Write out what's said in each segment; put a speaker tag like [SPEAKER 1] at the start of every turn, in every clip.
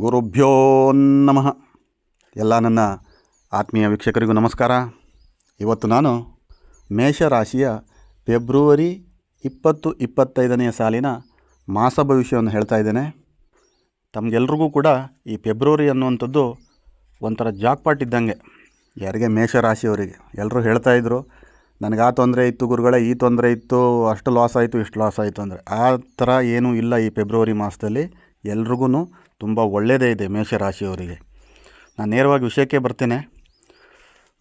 [SPEAKER 1] ಗುರುಭ್ಯೋ ನಮಃ. ಎಲ್ಲ ನನ್ನ ಆತ್ಮೀಯ ವೀಕ್ಷಕರಿಗೂ ನಮಸ್ಕಾರ. ಇವತ್ತು ನಾನು ಮೇಷರಾಶಿಯ ಫೆಬ್ರವರಿ ಇಪ್ಪತ್ತು ಇಪ್ಪತ್ತೈದನೆಯ ಸಾಲಿನ ಮಾಸ ಭವಿಷ್ಯವನ್ನು ಹೇಳ್ತಾ ಇದ್ದೇನೆ. ತಮಗೆಲ್ರಿಗೂ ಕೂಡ ಈ ಫೆಬ್ರವರಿ ಅನ್ನುವಂಥದ್ದು ಒಂಥರ ಜಾಕ್ಪಾಟ್ ಇದ್ದಂಗೆ. ಯಾರಿಗೆ? ಮೇಷರಾಶಿಯವರಿಗೆ. ಎಲ್ಲರೂ ಹೇಳ್ತಾಯಿದ್ರು ನನಗೆ ಆ ತೊಂದರೆ ಇತ್ತು ಗುರುಗಳೇ, ಈ ತೊಂದರೆ ಇತ್ತು, ಅಷ್ಟು ಲಾಸ್ ಆಯಿತು, ಇಷ್ಟು ಲಾಸ್ ಆಯಿತು ಅಂದರೆ. ಆ ಥರ ಏನೂ ಇಲ್ಲ ಈ ಫೆಬ್ರವರಿ ಮಾಸದಲ್ಲಿ. ಎಲ್ರಿಗೂ ತುಂಬ ಒಳ್ಳೆಯದೇ ಇದೆ ಮೇಷರಾಶಿಯವರಿಗೆ. ನಾನು ನೇರವಾಗಿ ವಿಷಯಕ್ಕೆ ಬರ್ತೇನೆ.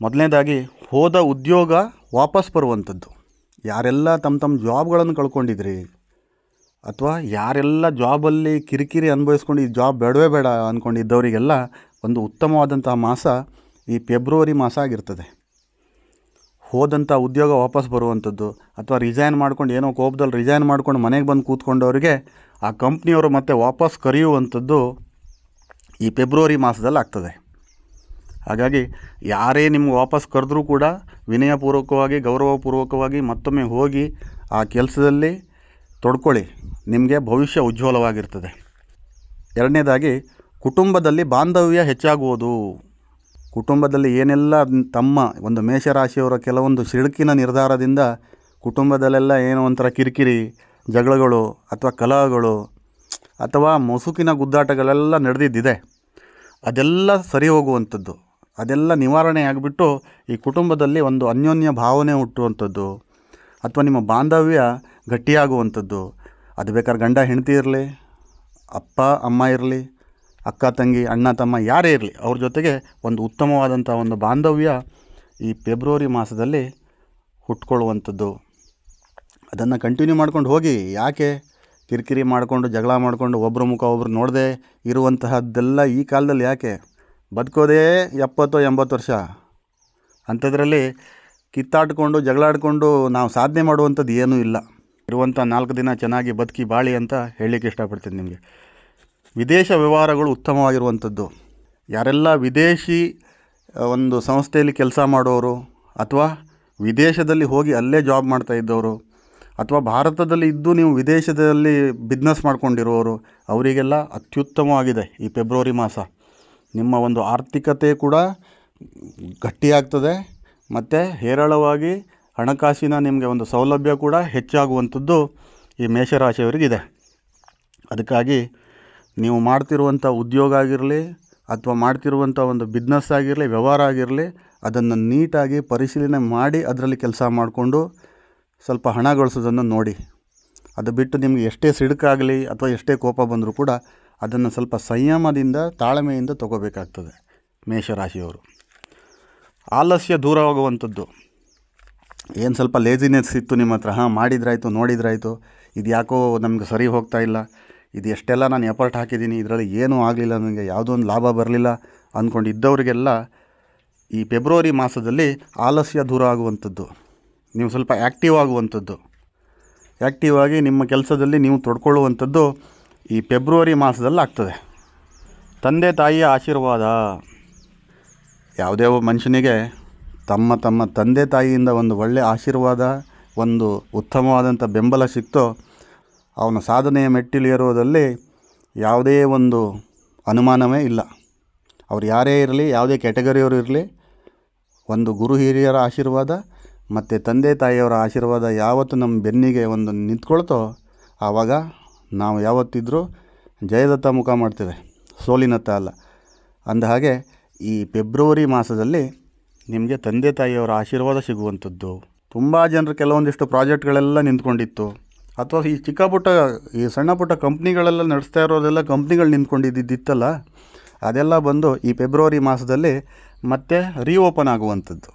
[SPEAKER 1] ಮೊದಲನೇದಾಗಿ, ಹೋದ ಉದ್ಯೋಗ ವಾಪಸ್ ಬರುವಂಥದ್ದು. ಯಾರೆಲ್ಲ ತಮ್ಮ ತಮ್ಮ ಜಾಬ್ಗಳನ್ನು ಕಳ್ಕೊಂಡಿದ್ರಿ, ಅಥವಾ ಯಾರೆಲ್ಲ ಜಾಬಲ್ಲಿ ಕಿರಿಕಿರಿ ಅನುಭವಿಸ್ಕೊಂಡು ಈ ಜಾಬ್ ಬೇಡವೇ ಬೇಡ ಅಂದ್ಕೊಂಡಿದ್ದವರಿಗೆಲ್ಲ ಒಂದು ಉತ್ತಮವಾದಂತಹ ಮಾಸ ಈ ಫೆಬ್ರವರಿ ಮಾಸ ಆಗಿರ್ತದೆ. ಹೋದಂಥ ಉದ್ಯೋಗ ವಾಪಸ್ ಬರುವಂಥದ್ದು ಅಥವಾ ರಿಸೈನ್ ಮಾಡ್ಕೊಂಡು ಏನೋ ಕೋಪದಲ್ಲಿ ರಿಸೈನ್ ಮಾಡ್ಕೊಂಡು ಮನೆಗೆ ಬಂದು ಕೂತ್ಕೊಂಡವರಿಗೆ ಆ ಕಂಪ್ನಿಯವರು ಮತ್ತೆ ವಾಪಸ್ ಕರೆಯುವಂಥದ್ದು ಈ ಫೆಬ್ರವರಿ ಮಾಸದಲ್ಲಿ ಆಗ್ತದೆ. ಹಾಗಾಗಿ ಯಾರೇ ನಿಮ್ಗೆ ವಾಪಸ್ ಕರೆದ್ರೂ ಕೂಡ ವಿನಯಪೂರ್ವಕವಾಗಿ, ಗೌರವಪೂರ್ವಕವಾಗಿ ಮತ್ತೊಮ್ಮೆ ಹೋಗಿ ಆ ಕೆಲಸದಲ್ಲಿ ತೊಡ್ಕೊಳ್ಳಿ. ನಿಮಗೆ ಭವಿಷ್ಯ ಉಜ್ವಲವಾಗಿರ್ತದೆ. ಎರಡನೇದಾಗಿ ಕುಟುಂಬದಲ್ಲಿ ಬಾಂಧವ್ಯ ಹೆಚ್ಚಾಗುವುದು. ಕುಟುಂಬದಲ್ಲಿ ಏನೆಲ್ಲ ತಮ್ಮ ಒಂದು ಮೇಷರಾಶಿಯವರ ಕೆಲವೊಂದು ಸಿಡುಕಿನ ನಿರ್ಧಾರದಿಂದ ಕುಟುಂಬದಲ್ಲೆಲ್ಲ ಏನೋ ಒಂಥರ ಕಿರಿಕಿರಿ, ಜಗಳಗಳು ಅಥವಾ ಕಲಹಗಳು ಅಥವಾ ಮುಸುಕಿನ ಗುದ್ದಾಟಗಳೆಲ್ಲ ನಡೆದಿದ್ದಿದೆ. ಅದೆಲ್ಲ ಸರಿ ಹೋಗುವಂಥದ್ದು. ಅದೆಲ್ಲ ನಿವಾರಣೆ ಆಗಿಬಿಟ್ಟು ಈ ಕುಟುಂಬದಲ್ಲಿ ಒಂದು ಅನ್ಯೋನ್ಯ ಭಾವನೆ ಹುಟ್ಟುವಂಥದ್ದು ಅಥವಾ ನಿಮ್ಮ ಬಾಂಧವ್ಯ ಗಟ್ಟಿಯಾಗುವಂಥದ್ದು. ಅದು ಬೇಕಾದ್ರೆ ಗಂಡ ಹೆಂಡತಿ ಇರಲಿ, ಅಪ್ಪ, ಅಮ್ಮ ಇರಲಿ ಅಕ್ಕ, ತಂಗಿ, ಅಣ್ಣ, ತಮ್ಮ ಯಾರೇ ಇರಲಿ, ಅವ್ರ ಜೊತೆಗೆ ಒಂದು ಉತ್ತಮವಾದಂಥ ಒಂದು ಬಾಂಧವ್ಯ ಈ ಫೆಬ್ರವರಿ ಮಾಸದಲ್ಲಿ ಹುಟ್ಕೊಳ್ಳುವಂಥದ್ದು. ಅದನ್ನು ಕಂಟಿನ್ಯೂ ಮಾಡ್ಕೊಂಡು ಹೋಗಿ, ಯಾಕೆ ಕಿರಿಕಿರಿ ಮಾಡಿಕೊಂಡು, ಜಗಳ ಮಾಡಿಕೊಂಡು ಒಬ್ಬರ ಮುಖ ಒಬ್ಬರು ನೋಡದೆ ಇರುವಂತಹದ್ದೆಲ್ಲ ಈ ಕಾಲದಲ್ಲಿ ಯಾಕೆ? ಬದುಕೋದೇ ಎಪ್ಪತ್ತು ಎಂಬತ್ತು ವರ್ಷ. ಅಂಥದ್ರಲ್ಲಿ ಕಿತ್ತಾಡಿಕೊಂಡು, ಜಗಳಾಡಿಕೊಂಡು ನಾವು ಸಾಧನೆ ಮಾಡುವಂಥದ್ದು ಏನೂ ಇಲ್ಲ. ಇರುವಂಥ ನಾಲ್ಕು ದಿನ ಚೆನ್ನಾಗಿ ಬದುಕಿ ಬಾಳಿ ಅಂತ ಹೇಳಲಿಕ್ಕೆ ಇಷ್ಟಪಡ್ತೀನಿ ನಿಮಗೆ. ವಿದೇಶ ವ್ಯವಹಾರಗಳು ಉತ್ತಮವಾಗಿರುವಂಥದ್ದು. ಯಾರೆಲ್ಲ ವಿದೇಶಿ ಒಂದು ಸಂಸ್ಥೆಯಲ್ಲಿ ಕೆಲಸ ಮಾಡೋರು, ಅಥವಾ ವಿದೇಶದಲ್ಲಿ ಹೋಗಿ ಅಲ್ಲೇ ಜಾಬ್ ಮಾಡ್ತಾ ಇದ್ದವರು, ಅಥವಾ ಭಾರತದಲ್ಲಿ ಇದ್ದು ನೀವು ವಿದೇಶದಲ್ಲಿ ಬಿಸ್ನೆಸ್ ಮಾಡ್ಕೊಂಡಿರೋರು, ಅವರಿಗೆಲ್ಲ ಅತ್ಯುತ್ತಮವಾಗಿದೆ ಈ ಫೆಬ್ರವರಿ ಮಾಸ. ನಿಮ್ಮ ಒಂದು ಆರ್ಥಿಕತೆ ಕೂಡ ಗಟ್ಟಿಯಾಗ್ತದೆ, ಮತ್ತು ಹೇರಳವಾಗಿ ಹಣಕಾಸಿನ ನಿಮಗೆ ಒಂದು ಸೌಲಭ್ಯ ಕೂಡ ಹೆಚ್ಚಾಗುವಂಥದ್ದು ಈ ಮೇಷರಾಶಿಯವರಿಗಿದೆ. ಅದಕ್ಕಾಗಿ ನೀವು ಮಾಡ್ತಿರುವಂಥ ಉದ್ಯೋಗ ಆಗಿರಲಿ ಅಥವಾ ಮಾಡ್ತಿರುವಂಥ ಒಂದು ಬಿಸ್ನೆಸ್ ಆಗಿರಲಿ, ವ್ಯವಹಾರ ಆಗಿರಲಿ, ಅದನ್ನು ನೀಟಾಗಿ ಪರಿಶೀಲನೆ ಮಾಡಿ ಅದರಲ್ಲಿ ಕೆಲಸ ಮಾಡಿಕೊಂಡು ಸ್ವಲ್ಪ ಹಣ ಗಳಿಸೋದನ್ನು ನೋಡಿ. ಅದು ಬಿಟ್ಟು ನಿಮಗೆ ಎಷ್ಟೇ ಸಿಡುಕಾಗಲಿ ಅಥವಾ ಎಷ್ಟೇ ಕೋಪ ಬಂದರೂ ಕೂಡ ಅದನ್ನು ಸ್ವಲ್ಪ ಸಂಯಮದಿಂದ, ತಾಳ್ಮೆಯಿಂದ ತಗೋಬೇಕಾಗ್ತದೆ ಮೇಷರಾಶಿಯವರು. ಆಲಸ್ಯ ದೂರವಾಗುವಂಥದ್ದು. ಏನು ಸ್ವಲ್ಪ ಲೇಜಿನೆಸ್ ಇತ್ತು ನಿಮ್ಮ ಹತ್ರ? ಹಾಂ, ಮಾಡಿದ್ರಾಯಿತು, ನೋಡಿದ್ರಾಯಿತು. ಇದು ಯಾಕೋ ನಮ್ಗೆ ಸರಿ ಹೋಗ್ತಾ ಇಲ್ಲ. ಇದು ಎಷ್ಟೆಲ್ಲ ನಾನು ಎಫರ್ಟ್ ಹಾಕಿದ್ದೀನಿ, ಇದರಲ್ಲಿ ಏನೂ ಆಗಲಿಲ್ಲ, ನನಗೆ ಯಾವುದೋ ಒಂದು ಲಾಭ ಬರಲಿಲ್ಲ ಅಂದ್ಕೊಂಡು ಇದ್ದವರಿಗೆಲ್ಲ ಈ ಫೆಬ್ರವರಿ ಮಾಸದಲ್ಲಿ ಆಲಸ್ಯ ದೂರ ಆಗುವಂಥದ್ದು, ನೀವು ಸ್ವಲ್ಪ ಆ್ಯಕ್ಟಿವ್ ಆಗುವಂಥದ್ದು. ಆ್ಯಕ್ಟಿವ್ ಆಗಿ ನಿಮ್ಮ ಕೆಲಸದಲ್ಲಿ ನೀವು ತೊಡ್ಕೊಳ್ಳುವಂಥದ್ದು ಈ ಫೆಬ್ರವರಿ ಮಾಸದಲ್ಲಿ ಆಗ್ತದೆ. ತಂದೆ ತಾಯಿಯ ಆಶೀರ್ವಾದ. ಯಾವುದೇ ಮನುಷ್ಯನಿಗೆ ತಮ್ಮ ತಮ್ಮ ತಂದೆ ತಾಯಿಯಿಂದ ಒಂದು ಒಳ್ಳೆಯ ಆಶೀರ್ವಾದ, ಒಂದು ಉತ್ತಮವಾದಂಥ ಬೆಂಬಲ ಸಿಕ್ತೋ ಅವನ ಸಾಧನೆಯ ಮೆಟ್ಟಿಲೇರುವುದರಲ್ಲಿ ಯಾವುದೇ ಒಂದು ಅನುಮಾನವೇ ಇಲ್ಲ. ಅವ್ರು ಯಾರೇ ಇರಲಿ, ಯಾವುದೇ ಕ್ಯಾಟಗರಿಯವರು ಇರಲಿ, ಒಂದು ಗುರು ಹಿರಿಯರ ಆಶೀರ್ವಾದ ಮತ್ತು ತಂದೆ ತಾಯಿಯವರ ಆಶೀರ್ವಾದ ಯಾವತ್ತು ನಮ್ಮ ಬೆನ್ನಿಗೆ ಒಂದು ನಿಂತ್ಕೊಳ್ತೋ, ಆವಾಗ ನಾವು ಯಾವತ್ತಿದ್ರೂ ಜಯದತ್ತ ಮುಖ ಮಾಡ್ತೇವೆ. ಸೋಲಿನತ್ತ ಅಲ್ಲ. ಅಂದ ಹಾಗೆ ಈ ಫೆಬ್ರವರಿ ಮಾಸದಲ್ಲಿ ನಿಮಗೆ ತಂದೆ ತಾಯಿಯವರ ಆಶೀರ್ವಾದ ಸಿಗುವಂಥದ್ದು. ತುಂಬ ಜನರು ಕೆಲವೊಂದಿಷ್ಟು ಪ್ರಾಜೆಕ್ಟ್ಗಳೆಲ್ಲ ನಿಂತ್ಕೊಂಡಿತ್ತು. ಅಥವಾ ಈ ಚಿಕ್ಕ ಪುಟ್ಟ, ಈ ಸಣ್ಣ ಪುಟ್ಟ ಕಂಪ್ನಿಗಳೆಲ್ಲ ನಡೆಸ್ತಾ ಇರೋದೆಲ್ಲ ಕಂಪ್ನಿಗಳು ನಿಂತ್ಕೊಂಡಿದ್ದಿತ್ತಲ್ಲ, ಅದೆಲ್ಲ ಬಂದು ಈ ಫೆಬ್ರವರಿ ಮಾಸದಲ್ಲಿ ಮತ್ತೆ ರೀಓಪನ್ ಆಗುವಂಥದ್ದು.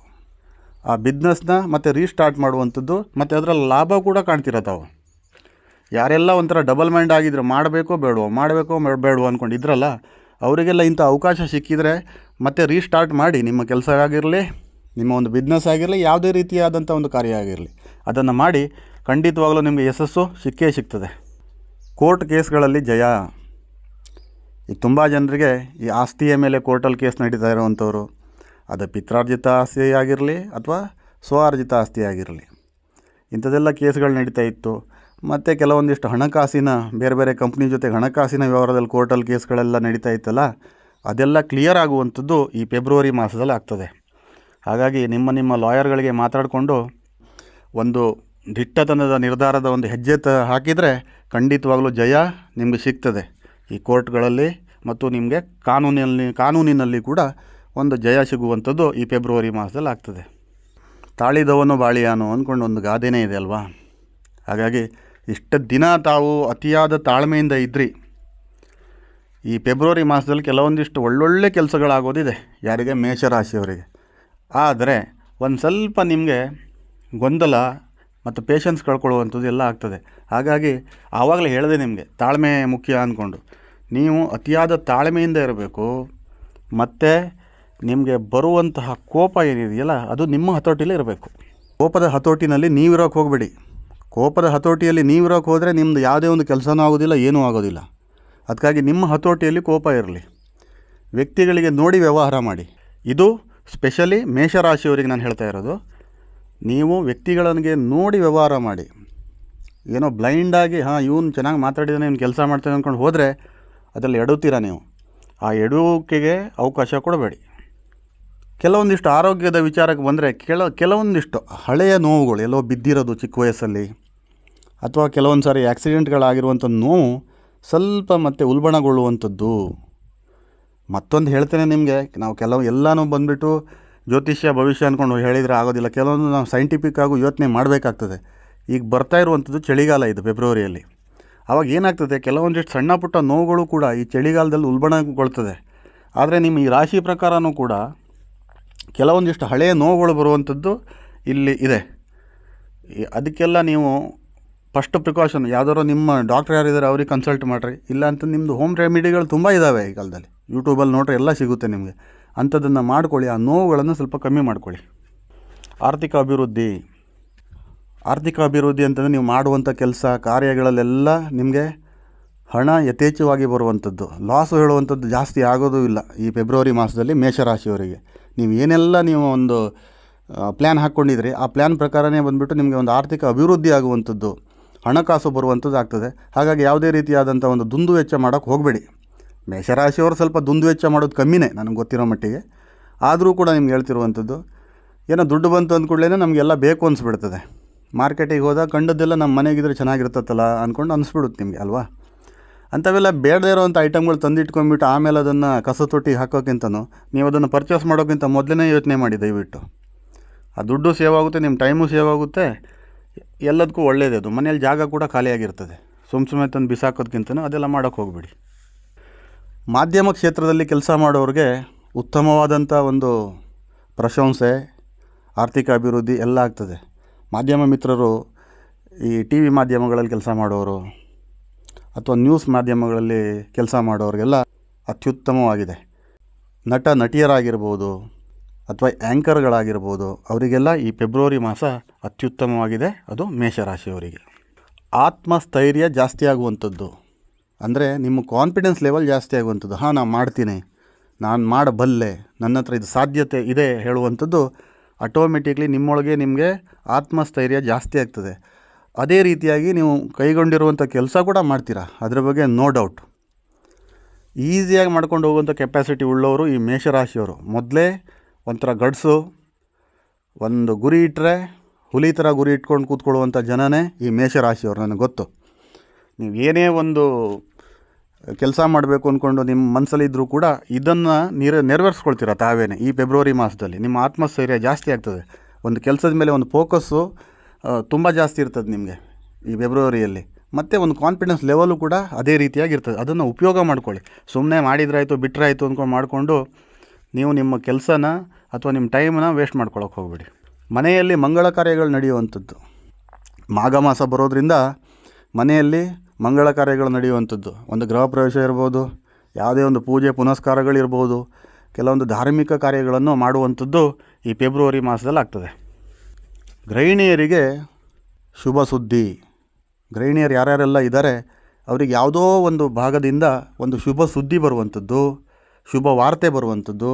[SPEAKER 1] ಆ ಬಿಸ್ನೆಸ್ನ ಮತ್ತೆ ರೀಸ್ಟಾರ್ಟ್ ಮಾಡುವಂಥದ್ದು, ಮತ್ತು ಅದರಲ್ಲಿ ಲಾಭ ಕೂಡ ಕಾಣ್ತಿರೋ ತಾವು ಯಾರೆಲ್ಲ ಒಂಥರ ಡಬಲ್ ಮೈಂಡ್ ಆಗಿದ್ರು, ಮಾಡಬೇಕೋ ಬೇಡವೋ ಮಾಡಬೇಕೋ ಬೇಡವೋ ಅಂದ್ಕೊಂಡಿದ್ರಲ್ಲ ಅವರಿಗೆಲ್ಲ ಇಂಥ ಅವಕಾಶ ಸಿಕ್ಕಿದರೆ ಮತ್ತೆ ರೀಸ್ಟಾರ್ಟ್ ಮಾಡಿ, ನಿಮ್ಮ ಕೆಲಸ ಆಗಿರಲಿ, ನಿಮ್ಮ ಒಂದು ಬಿಸ್ನೆಸ್ ಆಗಿರಲಿ, ಯಾವುದೇ ರೀತಿಯಾದಂಥ ಒಂದು ಕಾರ್ಯ ಆಗಿರಲಿ, ಅದನ್ನು ಮಾಡಿ ಖಂಡಿತವಾಗಲೂ ನಿಮಗೆ ಯಶಸ್ಸು ಸಿಕ್ಕೇ ಸಿಗ್ತದೆ. ಕೋರ್ಟ್ ಕೇಸ್ಗಳಲ್ಲಿ ಜಯ. ಈಗ ತುಂಬ ಜನರಿಗೆ ಈ ಆಸ್ತಿಯ ಮೇಲೆ ಕೋರ್ಟಲ್ಲಿ ಕೇಸ್ ನಡೀತಾ ಇರುವಂಥವ್ರು, ಅದು ಪಿತ್ರಾರ್ಜಿತ ಆಸ್ತಿ ಆಗಿರಲಿ ಅಥವಾ ಸ್ವಾರ್ಜಿತ ಆಸ್ತಿಯಾಗಿರಲಿ ಇಂಥದ್ದೆಲ್ಲ ಕೇಸ್ಗಳು ನಡೀತಾ ಇತ್ತು. ಮತ್ತು ಕೆಲವೊಂದಿಷ್ಟು ಹಣಕಾಸಿನ, ಬೇರೆ ಬೇರೆ ಕಂಪ್ನಿ ಜೊತೆ ಹಣಕಾಸಿನ ವ್ಯವಹಾರದಲ್ಲಿ ಕೋರ್ಟಲ್ಲಿ ಕೇಸ್ಗಳೆಲ್ಲ ನಡೀತಾ ಇತ್ತಲ್ಲ, ಅದೆಲ್ಲ ಕ್ಲಿಯರ್ ಆಗುವಂಥದ್ದು ಈ ಫೆಬ್ರವರಿ ಮಾಸದಲ್ಲಿ ಆಗ್ತದೆ. ಹಾಗಾಗಿ ನಿಮ್ಮ ನಿಮ್ಮ ಲಾಯರ್ಗಳಿಗೆ ಮಾತಾಡಿಕೊಂಡು ಒಂದು ದಿಟ್ಟತನದ ನಿರ್ಧಾರದ ಒಂದು ಹೆಜ್ಜೆ ತ ಹಾಕಿದರೆ ಖಂಡಿತವಾಗಲೂ ಜಯ ನಿಮಗೆ ಸಿಗ್ತದೆ. ಈ ಕೋರ್ಟ್ಗಳಲ್ಲಿ ಮತ್ತು ನಿಮಗೆ ಕಾನೂನಿನಲ್ಲಿ ಕಾನೂನಿನಲ್ಲಿ ಕೂಡ ಒಂದು ಜಯ ಸಿಗುವಂಥದ್ದು ಈ ಫೆಬ್ರವರಿ ಮಾಸದಲ್ಲಿ ಆಗ್ತದೆ. ತಾಳಿದವನು ಬಾಳಿಯಾನು ಅಂದ್ಕೊಂಡು ಒಂದು ಗಾದೆನೇ ಇದೆ ಅಲ್ವಾ? ಹಾಗಾಗಿ ಇಷ್ಟು ದಿನ ತಾವು ಅತಿಯಾದ ತಾಳ್ಮೆಯಿಂದ ಇದ್ರಿ. ಈ ಫೆಬ್ರವರಿ ಮಾಸದಲ್ಲಿ ಕೆಲವೊಂದಿಷ್ಟು ಒಳ್ಳೊಳ್ಳೆ ಕೆಲಸಗಳಾಗೋದಿದೆ ಯಾರಿಗೆ? ಮೇಷರಾಶಿಯವರಿಗೆ. ಆದರೆ ಒಂದು ಸ್ವಲ್ಪ ನಿಮಗೆ ಗೊಂದಲ ಮತ್ತು ಪೇಷನ್ಸ್ ಕಳ್ಕೊಳ್ಳುವಂಥದ್ದು ಎಲ್ಲ ಆಗ್ತದೆ. ಹಾಗಾಗಿ ಆವಾಗಲೇ ಹೇಳಿದೆ ನಿಮಗೆ, ತಾಳ್ಮೆ ಮುಖ್ಯ ಅಂದ್ಕೊಂಡು ನೀವು ಅತಿಯಾದ ತಾಳ್ಮೆಯಿಂದ ಇರಬೇಕು, ಮತ್ತು ನಿಮಗೆ ಬರುವಂತಹ ಕೋಪ ಏನಿದೆಯಲ್ಲ, ಅದು ನಿಮ್ಮ ಹತೋಟಿಯಲ್ಲಿ ಇರಬೇಕು. ಕೋಪದ ಹತೋಟಿನಲ್ಲಿ ನೀವಿರೋಕೆ ಹೋಗಬೇಡಿ. ಕೋಪದ ಹತೋಟಿಯಲ್ಲಿ ನೀವಿರೋಕೆ ಹೋದರೆ ನಿಮ್ಮದು ಯಾವುದೇ ಒಂದು ಕೆಲಸನೂ ಆಗೋದಿಲ್ಲ, ಏನೂ ಆಗೋದಿಲ್ಲ. ಅದಕ್ಕಾಗಿ ನಿಮ್ಮ ಹತೋಟಿಯಲ್ಲಿ ಕೋಪ ಇರಲಿ. ವ್ಯಕ್ತಿಗಳಿಗೆ ನೋಡಿ ವ್ಯವಹಾರ ಮಾಡಿ. ಇದು ಸ್ಪೆಷಲಿ ಮೇಷರಾಶಿಯವರಿಗೆ ನಾನು ಹೇಳ್ತಾ ಇರೋದು. ನೀವು ವ್ಯಕ್ತಿಗಳಿಗೆ ನೋಡಿ ವ್ಯವಹಾರ ಮಾಡಿ. ಏನೋ ಬ್ಲೈಂಡಾಗಿ ಹಾಂ, ಇವನು ಚೆನ್ನಾಗಿ ಮಾತಾಡಿದಾನೆ, ಇವ್ನು ಕೆಲಸ ಮಾಡ್ತಾನೆ ಅಂದ್ಕೊಂಡು ಹೋದರೆ ಅದರಲ್ಲಿ ಎಡುತ್ತೀರಾ ನೀವು? ಆ ಎಡುವಿಕೆಗೆ ಅವಕಾಶ ಕೊಡಬೇಡಿ. ಕೆಲವೊಂದಿಷ್ಟು ಆರೋಗ್ಯದ ವಿಚಾರಕ್ಕೆ ಬಂದರೆ ಕೆಲ, ಕೆಲವೊಂದಿಷ್ಟು ಹಳೆಯ ನೋವುಗಳು, ಎಲ್ಲೋ ಬಿದ್ದಿರೋದು ಚಿಕ್ಕ ವಯಸ್ಸಲ್ಲಿ, ಅಥವಾ ಕೆಲವೊಂದು ಸಾರಿ ಆ್ಯಕ್ಸಿಡೆಂಟ್ಗಳಾಗಿರುವಂಥ ನೋವು ಸ್ವಲ್ಪ ಮತ್ತೆ ಉಲ್ಬಣಗೊಳ್ಳುವಂಥದ್ದು. ಮತ್ತೊಂದು ಹೇಳ್ತೇನೆ ನಿಮಗೆ, ನಾವು ಕೆಲವು ಎಲ್ಲನೂ ಬಂದುಬಿಟ್ಟು ಜ್ಯೋತಿಷ್ಯ ಭವಿಷ್ಯ ಅಂದ್ಕೊಂಡು ಹೇಳಿದರೆ ಆಗೋದಿಲ್ಲ. ಕೆಲವೊಂದು ನಾವು ಸೈಂಟಿಫಿಕ್ ಆಗು ಯೋಚನೆ ಮಾಡಬೇಕಾಗ್ತದೆ. ಈಗ ಬರ್ತಾ ಇರುವಂಥದ್ದು ಚಳಿಗಾಲ ಇದು ಫೆಬ್ರವರಿಯಲ್ಲಿ ಆವಾಗ ಏನಾಗ್ತದೆ, ಕೆಲವೊಂದಿಷ್ಟು ಸಣ್ಣ ಪುಟ್ಟ ನೋವುಗಳು ಕೂಡ ಈ ಚಳಿಗಾಲದಲ್ಲಿ ಉಲ್ಬಣಗೊಳ್ತದೆ. ಆದರೆ ನಿಮ್ಮ ಈ ರಾಶಿ ಪ್ರಕಾರನೂ ಕೂಡ ಕೆಲವೊಂದಿಷ್ಟು ಹಳೆಯ ನೋವುಗಳು ಬರುವಂಥದ್ದು ಇಲ್ಲಿ ಇದೆ. ಅದಕ್ಕೆಲ್ಲ ನೀವು ಫಸ್ಟ್ ಪ್ರಿಕಾಷನ್ ಯಾವ್ದಾದ್ರು ನಿಮ್ಮ ಡಾಕ್ಟರ್ ಯಾರಿದ್ದಾರೆ ಅವ್ರಿಗೆ ಕನ್ಸಲ್ಟ್ ಮಾಡಿರಿ. ಇಲ್ಲ ಅಂತ ನಿಮ್ಮದು ಹೋಮ್ ರೆಮಿಡಿಗಳು ತುಂಬ ಇದ್ದಾವೆ ಈ ಕಾಲದಲ್ಲಿ. ಯೂಟ್ಯೂಬಲ್ಲಿ ನೋಡ್ರಿ ಎಲ್ಲ ಸಿಗುತ್ತೆ ನಿಮಗೆ. ಅಂಥದ್ದನ್ನು ಮಾಡ್ಕೊಳ್ಳಿ, ಆ ನೋವುಗಳನ್ನು ಸ್ವಲ್ಪ ಕಮ್ಮಿ ಮಾಡ್ಕೊಳ್ಳಿ. ಆರ್ಥಿಕ ಅಭಿವೃದ್ಧಿ. ಆರ್ಥಿಕ ಅಭಿವೃದ್ಧಿ ಅಂತಂದರೆ ನೀವು ಮಾಡುವಂಥ ಕೆಲಸ, ಕಾರ್ಯಗಳಲ್ಲೆಲ್ಲ ನಿಮಗೆ ಹಣ ಯಥೇಚ್ಛವಾಗಿ ಬರುವಂಥದ್ದು. ಲಾಸು ಹೇಳುವಂಥದ್ದು ಜಾಸ್ತಿ ಆಗೋದೂ ಇಲ್ಲ ಈ ಫೆಬ್ರವರಿ ಮಾಸದಲ್ಲಿ ಮೇಷರಾಶಿಯವರಿಗೆ. ನೀವು ಏನೆಲ್ಲ ನೀವು ಒಂದು ಪ್ಲ್ಯಾನ್ ಹಾಕ್ಕೊಂಡಿದ್ರಿ, ಆ ಪ್ಲ್ಯಾನ್ ಪ್ರಕಾರನೇ ಬಂದುಬಿಟ್ಟು ನಿಮಗೆ ಒಂದು ಆರ್ಥಿಕ ಅಭಿವೃದ್ಧಿ ಆಗುವಂಥದ್ದು, ಹಣಕಾಸು ಬರುವಂಥದ್ದು ಆಗ್ತದೆ. ಹಾಗಾಗಿ ಯಾವುದೇ ರೀತಿಯಾದಂಥ ಒಂದು ದುಂದು ವೆಚ್ಚ ಮಾಡೋಕ್ಕೆ ಹೋಗಬೇಡಿ. ಮೇಷರಾಶಿಯವರು ಸ್ವಲ್ಪ ದುಂದು ವೆಚ್ಚ ಮಾಡೋದು ಕಮ್ಮಿನೇ ನನಗೆ ಗೊತ್ತಿರೋ ಮಟ್ಟಿಗೆ. ಆದರೂ ಕೂಡ ನಿಮ್ಗೆ ಹೇಳ್ತಿರುವಂಥದ್ದು, ಏನೋ ದುಡ್ಡು ಬಂತು ಅಂದ್ಕೂಡ್ಲೇ ನಮಗೆಲ್ಲ ಬೇಕು ಅನಿಸ್ಬಿಡ್ತದೆ. ಮಾರ್ಕೆಟಿಗೆ ಹೋದಾಗ ಕಂಡದ್ದೆಲ್ಲ ನಮ್ಮ ಮನೆಗಿದ್ರೆ ಚೆನ್ನಾಗಿರ್ತತ್ತಲ್ಲ ಅಂದ್ಕೊಂಡು ಅನಿಸ್ಬಿಡುತ್ತೆ ನಿಮಗೆ, ಅಲ್ವಾ? ಅಂಥವೆಲ್ಲ ಬೇಡದೇ ಇರೋವಂಥ ಐಟಮ್ಗಳು ತಂದಿಟ್ಕೊಂಡ್ಬಿಟ್ಟು ಆಮೇಲೆ ಅದನ್ನು ಕಸ ತೊಟ್ಟಿ ಹಾಕೋಕ್ಕಿಂತನೂ, ನೀವು ಅದನ್ನು ಪರ್ಚೇಸ್ ಮಾಡೋಕ್ಕಿಂತ ಮೊದಲೇ ಯೋಚನೆ ಮಾಡಿ ದಯವಿಟ್ಟು. ಆ ದುಡ್ಡು ಸೇವ್ ಆಗುತ್ತೆ, ನಿಮ್ಮ ಟೈಮು ಸೇವ್ ಆಗುತ್ತೆ, ಎಲ್ಲದಕ್ಕೂ ಒಳ್ಳೆಯದೇ ಅದು. ಮನೇಲಿ ಜಾಗ ಕೂಡ ಖಾಲಿಯಾಗಿರ್ತದೆ. ಸುಮ್ಮ ಸುಮ್ಮನೆ ತಂದು ಬಿಸಾಕೋದ್ಕಿಂತನೂ ಅದೆಲ್ಲ ಮಾಡೋಕ್ಕೆ ಹೋಗಬೇಡಿ. ಮಾಧ್ಯಮ ಕ್ಷೇತ್ರದಲ್ಲಿ ಕೆಲಸ ಮಾಡೋರಿಗೆ ಉತ್ತಮವಾದಂಥ ಒಂದು ಪ್ರಶಂಸೆ, ಆರ್ಥಿಕ ಅಭಿವೃದ್ಧಿ ಎಲ್ಲ ಆಗ್ತದೆ. ಮಾಧ್ಯಮ ಮಿತ್ರರು ಈ ಟಿ ವಿ ಮಾಧ್ಯಮಗಳಲ್ಲಿ ಕೆಲಸ ಮಾಡೋರು ಅಥವಾ ನ್ಯೂಸ್ ಮಾಧ್ಯಮಗಳಲ್ಲಿ ಕೆಲಸ ಮಾಡೋರಿಗೆಲ್ಲ ಅತ್ಯುತ್ತಮವಾಗಿದೆ. ನಟ, ನಟಿಯರಾಗಿರ್ಬೋದು ಅಥವಾ ಆ್ಯಂಕರ್ಗಳಾಗಿರ್ಬೋದು ಅವರಿಗೆಲ್ಲ ಈ ಫೆಬ್ರವರಿ ಮಾಸ ಅತ್ಯುತ್ತಮವಾಗಿದೆ. ಅದು ಮೇಷರಾಶಿಯವರಿಗೆ. ಆತ್ಮಸ್ಥೈರ್ಯ ಜಾಸ್ತಿ ಆಗುವಂಥದ್ದು. ಅಂದರೆ ನಿಮ್ಮ ಕಾನ್ಫಿಡೆನ್ಸ್ ಲೆವೆಲ್ ಜಾಸ್ತಿ ಆಗುವಂಥದ್ದು. ಹಾಂ ನಾನು ಮಾಡ್ತೀನಿ. ನಾನು ಮಾಡಬಲ್ಲೆ. ನನ್ನ ಹತ್ರ ಇದು ಸಾಧ್ಯತೆ ಇದೆ ಹೇಳುವಂಥದ್ದು ಆಟೋಮೆಟಿಕ್ಲಿ ನಿಮ್ಮೊಳಗೆ ನಿಮಗೆ ಆತ್ಮಸ್ಥೈರ್ಯ ಜಾಸ್ತಿ ಆಗ್ತದೆ. ಅದೇ ರೀತಿಯಾಗಿ ನೀವು ಕೈಗೊಂಡಿರುವಂಥ ಕೆಲಸ ಕೂಡ ಮಾಡ್ತೀರಾ? ಅದ್ರ ಬಗ್ಗೆ ನೋ ಡೌಟ್ ಈಸಿಯಾಗಿ ಮಾಡ್ಕೊಂಡು ಹೋಗುವಂಥ ಕೆಪ್ಯಾಸಿಟಿ ಉಳ್ಳವರು ಈ ಮೇಷರಾಶಿಯವರು. ಮೊದಲೇ ಒಂಥರ ಗಡ್ಸು, ಒಂದು ಗುರಿ ಇಟ್ಟರೆ ಹುಲಿ ಥರ ಗುರಿ ಇಟ್ಕೊಂಡು ಕೂತ್ಕೊಳ್ಳುವಂಥ ಜನನೇ ಈ ಮೇಷರಾಶಿಯವರು, ನನಗೆ ಗೊತ್ತು. ನೀವು ಏನೇ ಒಂದು ಕೆಲಸ ಮಾಡಬೇಕು ಅಂದ್ಕೊಂಡು ನಿಮ್ಮ ಮನಸ್ಸಲ್ಲಿ ಇದ್ದರೂ ಕೂಡ ಇದನ್ನು ನೀರ, ನೆರವೇರಿಸ್ಕೊಳ್ತೀರ ತಾವೇನೆ ಈ ಫೆಬ್ರವರಿ ಮಾಸದಲ್ಲಿ? ನಿಮ್ಮ ಆತ್ಮಸ್ಥೈರ್ಯ ಜಾಸ್ತಿ ಆಗ್ತದೆ. ಒಂದು ಕೆಲಸದ ಮೇಲೆ ಒಂದು ಫೋಕಸ್ಸು ತುಂಬ ಜಾಸ್ತಿ ಇರ್ತದೆ ನಿಮಗೆ ಈ ಫೆಬ್ರವರಿಯಲ್ಲಿ ಮತ್ತು ಒಂದು ಕಾನ್ಫಿಡೆನ್ಸ್ ಲೆವೆಲು ಕೂಡ ಅದೇ ರೀತಿಯಾಗಿ ಇರ್ತದೆ ಅದನ್ನು ಉಪಯೋಗ ಮಾಡ್ಕೊಳ್ಳಿ. ಸುಮ್ಮನೆ ಮಾಡಿದ್ರಾಯಿತು ಬಿಟ್ಟರಾಯಿತು ಅಂದ್ಕೊಂಡು ಮಾಡಿಕೊಂಡು ನೀವು ನಿಮ್ಮ ಕೆಲಸನ ಅಥವಾ ನಿಮ್ಮ ಟೈಮನ್ನ ವೇಸ್ಟ್ ಮಾಡ್ಕೊಳಕ್ಕೆ ಹೋಗ್ಬೇಡಿ. ಮನೆಯಲ್ಲಿ ಮಂಗಳ ಕಾರ್ಯಗಳು ನಡೆಯುವಂಥದ್ದು. ಮಾಘ ಮಾಸ ಬರೋದ್ರಿಂದ ಮನೆಯಲ್ಲಿ ಮಂಗಳ ಕಾರ್ಯಗಳು ನಡೆಯುವಂಥದ್ದು. ಒಂದು ಗೃಹ ಪ್ರವೇಶ ಇರ್ಬೋದು, ಯಾವುದೇ ಒಂದು ಪೂಜೆ ಪುನಸ್ಕಾರಗಳಿರ್ಬೋದು ಕೆಲವೊಂದು ಧಾರ್ಮಿಕ ಕಾರ್ಯಗಳನ್ನು ಮಾಡುವಂಥದ್ದು ಈ ಫೆಬ್ರವರಿ ಮಾಸದಲ್ಲಿ ಆಗ್ತದೆ. ಗೃಹಿಣಿಯರಿಗೆ ಶುಭ ಸುದ್ದಿ. ಗೃಹಿಣಿಯರು ಯಾರ್ಯಾರೆಲ್ಲ ಇದ್ದಾರೆ, ಅವರಿಗೆ ಯಾವುದೋ ಒಂದು ಭಾಗದಿಂದ ಒಂದು ಶುಭ ಸುದ್ದಿ ಬರುವಂಥದ್ದು, ಶುಭ ವಾರ್ತೆ ಬರುವಂಥದ್ದು.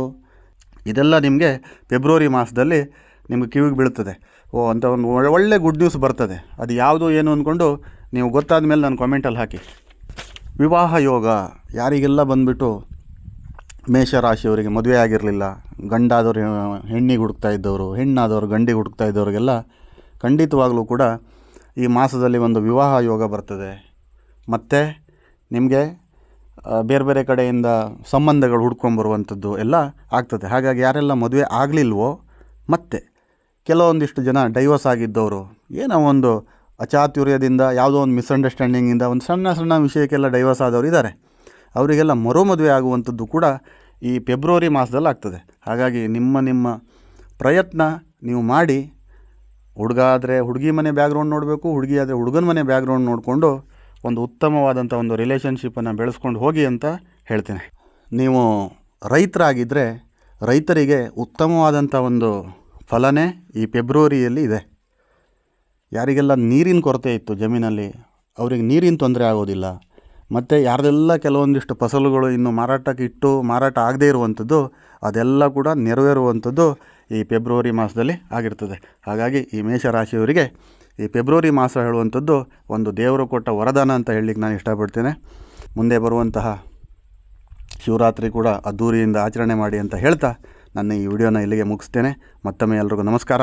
[SPEAKER 1] ಇದೆಲ್ಲ ನಿಮಗೆ ಫೆಬ್ರವರಿ ಮಾಸದಲ್ಲಿ ನಿಮಗೆ ಕಿವಿಗೆ ಬೀಳ್ತದೆ. ಓ, ಅಂತ ಒಂದು ಒಳ್ಳೆ ಗುಡ್ ನ್ಯೂಸ್ ಬರ್ತದೆ. ಅದು ಯಾವುದು ಏನು ಅಂದ್ಕೊಂಡು ನೀವು ಗೊತ್ತಾದ ಮೇಲೆ ನಾನು ಕಾಮೆಂಟಲ್ಲಿ ಹಾಕಿ. ವಿವಾಹ ಯೋಗ ಯಾರಿಗೆಲ್ಲ ಬಂದುಬಿಟ್ಟು ಮೇಷರಾಶಿಯವರಿಗೆ ಮದುವೆ ಆಗಿರಲಿಲ್ಲ, ಗಂಡಾದವರು ಹೆಣ್ಣಿಗೆ ಹುಡುಕ್ತಾ ಇದ್ದವರು, ಹೆಣ್ಣಾದವರು ಗಂಡಿಗೆ ಹುಡುಕ್ತಾ ಇದ್ದವ್ರಿಗೆಲ್ಲ ಖಂಡಿತವಾಗಲೂ ಕೂಡ ಈ ಮಾಸದಲ್ಲಿ ಒಂದು ವಿವಾಹ ಯೋಗ ಬರ್ತದೆ. ಮತ್ತು ನಿಮಗೆ ಬೇರೆ ಬೇರೆ ಕಡೆಯಿಂದ ಸಂಬಂಧಗಳು ಹುಡ್ಕೊಂಬರುವಂಥದ್ದು ಎಲ್ಲ ಆಗ್ತದೆ. ಹಾಗಾಗಿ ಯಾರೆಲ್ಲ ಮದುವೆ ಆಗಲಿಲ್ವೋ, ಮತ್ತೆ ಕೆಲವೊಂದಿಷ್ಟು ಜನ ಡೈವರ್ಸ್ ಆಗಿದ್ದವರು, ಏನೋ ಒಂದು ಅಚಾತುರ್ಯದಿಂದ ಯಾವುದೋ ಒಂದು ಮಿಸ್ಅಂಡರ್ಸ್ಟ್ಯಾಂಡಿಂಗಿಂದ ಒಂದು ಸಣ್ಣ ಸಣ್ಣ ವಿಷಯಕ್ಕೆಲ್ಲ ಡೈವರ್ಸ್ ಆದವರು ಇದ್ದಾರೆ ಅವರಿಗೆಲ್ಲ ಮರು ಮದುವೆ ಆಗುವಂಥದ್ದು ಕೂಡ ಈ ಫೆಬ್ರವರಿ ಮಾಸದಲ್ಲಿ ಆಗ್ತದೆ. ಹಾಗಾಗಿ ನಿಮ್ಮ ನಿಮ್ಮ ಪ್ರಯತ್ನ ನೀವು ಮಾಡಿ. ಹುಡುಗ ಆದರೆ ಹುಡುಗಿ ಮನೆ ಬ್ಯಾಗ್ರೌಂಡ್ ನೋಡಬೇಕು, ಹುಡುಗಿ ಆದರೆ ಹುಡುಗನ ಮನೆ ಬ್ಯಾಗ್ರೌಂಡ್ ನೋಡಿಕೊಂಡು ಒಂದು ಉತ್ತಮವಾದಂಥ ಒಂದು ರಿಲೇಷನ್ಶಿಪ್ಪನ್ನು ಬೆಳೆಸ್ಕೊಂಡು ಹೋಗಿ ಅಂತ ಹೇಳ್ತೇನೆ. ನೀವು ರೈತರಾಗಿದ್ದರೆ ರೈತರಿಗೆ ಉತ್ತಮವಾದಂಥ ಒಂದು ಫಲನೇ ಈ ಫೆಬ್ರವರಿಯಲ್ಲಿ ಇದೆ. ಯಾರಿಗೆಲ್ಲ ನೀರಿನ ಕೊರತೆ ಇತ್ತು ಜಮೀನಲ್ಲಿ, ಅವರಿಗೆ ನೀರಿನ ತೊಂದರೆ ಆಗೋದಿಲ್ಲ. ಮತ್ತು ಯಾರ್ದೆಲ್ಲ ಕೆಲವೊಂದಿಷ್ಟು ಫಸಲುಗಳು ಇನ್ನು ಮಾರಾಟಕ್ಕೆ ಇಟ್ಟು ಮಾರಾಟ ಆಗದೇ ಇರುವಂಥದ್ದು, ಅದೆಲ್ಲ ಕೂಡ ನೆರವೇರುವಂಥದ್ದು ಈ ಫೆಬ್ರವರಿ ಮಾಸದಲ್ಲಿ ಆಗಿರ್ತದೆ. ಹಾಗಾಗಿ ಈ ಮೇಷರಾಶಿಯವರಿಗೆ ಈ ಫೆಬ್ರವರಿ ಮಾಸ ಹೇಳುವಂಥದ್ದು ಒಂದು ದೇವರು ಕೊಟ್ಟ ವರದಾನ ಅಂತ ಹೇಳಲಿಕ್ಕೆ ನಾನು ಇಷ್ಟಪಡ್ತೇನೆ. ಮುಂದೆ ಬರುವಂತಹ ಶಿವರಾತ್ರಿ ಕೂಡ ಅದ್ದೂರಿಯಿಂದ ಆಚರಣೆ ಮಾಡಿ ಅಂತ ಹೇಳ್ತಾ ನನ್ನ ಈ ವಿಡಿಯೋನ ಇಲ್ಲಿಗೆ ಮುಗಿಸ್ತೇನೆ. ಮತ್ತೊಮ್ಮೆ ಎಲ್ರಿಗೂ ನಮಸ್ಕಾರ.